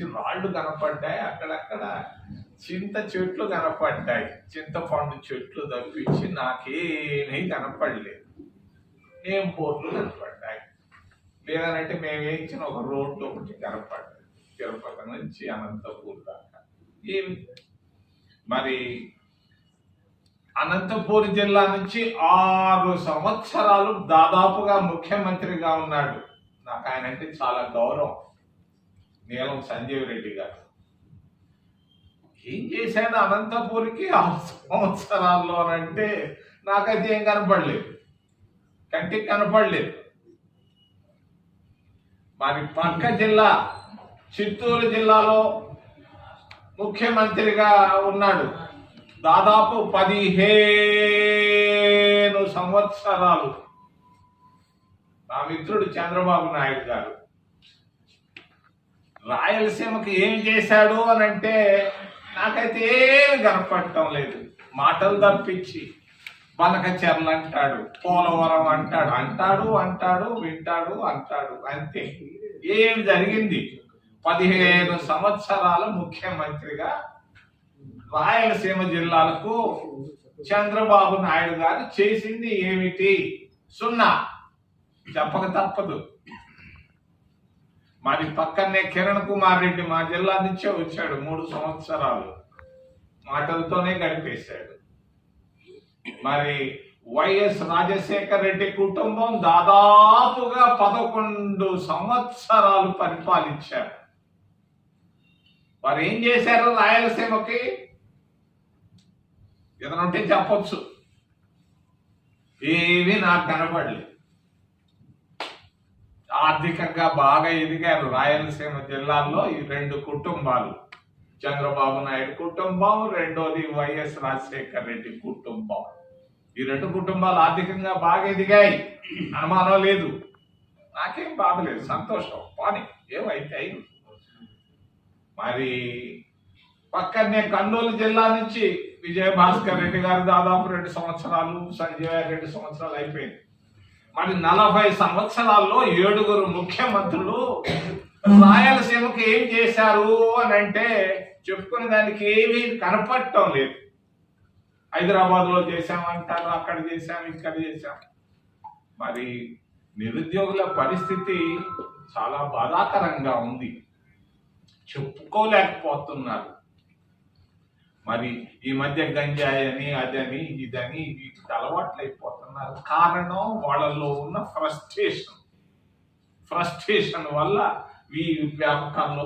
మంచి రాళ్ళు కనపడ్డాయి. అక్కడక్కడ చింత చెట్లు కనపడ్డాయి. చింతపండు చెట్లు తప్పించి నాకేమీ కనపడలేదు. ఏం బోర్లు కనపడ్డాయి. లేదనంటే మేము వేయించిన ఒక రోడ్డు ఒకటి కనపడ్డాయి తిరుపతి నుంచి అనంతపూర్ దాకా. ఏమి మరి అనంతపూర్ జిల్లా నుంచి ఆరు సంవత్సరాలు దాదాపుగా ముఖ్యమంత్రిగా ఉన్నాడు. నాకు ఆయన అంటే చాలా గౌరవం. నీలం సంజీవ్ రెడ్డి గారు ఏం చేశాడు అనంతపూర్కి? ఆ సంవత్సరాల్లోనంటే నాకైతే ఏం కనపడలేదు. కంటికి కనపడలేదు. మరి పక్క జిల్లా చిత్తూరు జిల్లాలో ముఖ్యమంత్రిగా ఉన్నాడు. దాదాపు పదిహేను సంవత్సరాలు. నా మిత్రుడు చంద్రబాబు నాయుడు గారు. రాయలసీమకి ఏం చేశాడు అని అంటే నాకైతే ఏమి కనపడటం లేదు. మాటలు తప్పించి బనక చెర్లు అంటాడు పోలవరం అంటాడు అంటాడు అంటాడు వింటాడు అంటాడు అంతే. ఏం జరిగింది? పదిహేను సంవత్సరాల ముఖ్యమంత్రిగా రాయలసీమ జిల్లాలకు చంద్రబాబు నాయుడు గారు చేసింది ఏమిటి? సున్నా. చెప్పక తప్పదు. మాది పక్కనే కిరణ్ కుమార్ రెడ్డి మా జిల్లా నుంచే వచ్చాడు మూడు సంవత్సరాలు. మాటలతోనే గడిపేశాడు. మరి వైఎస్ రాజశేఖర్ రెడ్డి కుటుంబం దాదాపుగా పదకొండు సంవత్సరాలు పరిపాలించారు. వారు ఏం చేశారు రాయలసీమకి? ఏదైనా ఉంటే చెప్పొచ్చు. ఏమీ నాకు కనబడలేదు ఆర్థికంగా బాగా ఎదిగారు రాయలసీమ జిల్లాల్లో ఈ రెండు కుటుంబాలు. చంద్రబాబు నాయుడు కుటుంబం రెండోది వైఎస్ రాజశేఖర్ రెడ్డి కుటుంబం. ఈ రెండు కుటుంబాలు ఆర్థికంగా బాగా ఎదిగాయి. అనుమానం లేదు. నాకేం బాధ లేదు. సంతోషం. పోనీ. ఏమైతే అయింది మరి పక్కనే కర్నూలు జిల్లా నుంచి విజయ భాస్కర్ రెడ్డి గారు దాదాపు రెండు సంవత్సరాలు సంజయ్ రెండు సంవత్సరాలు అయిపోయింది. మరి నలభై సంవత్సరాల్లో ఏడుగురు ముఖ్యమంత్రులు రాయలసీమకు ఏం చేశారు అని అంటే చెప్పుకునే దానికి ఏమీ కనపడటం లేదు. హైదరాబాద్లో చేశామంటారు అక్కడ చేశాం ఇక్కడ చేశాం. మరి నిరుద్యోగుల పరిస్థితి చాలా బాధాకరంగా ఉంది. చెప్పుకోలేకపోతున్నారు. మరి ఈ మధ్య గంజాయి అని అదని ఇదని వీటికి అలవాట్లు అయిపోతున్నారు కారణం వాళ్ళలో ఉన్న ఫ్రస్ట్రేషన్. ఫ్రస్ట్రేషన్ వల్ల ఈ వ్యాపకంలో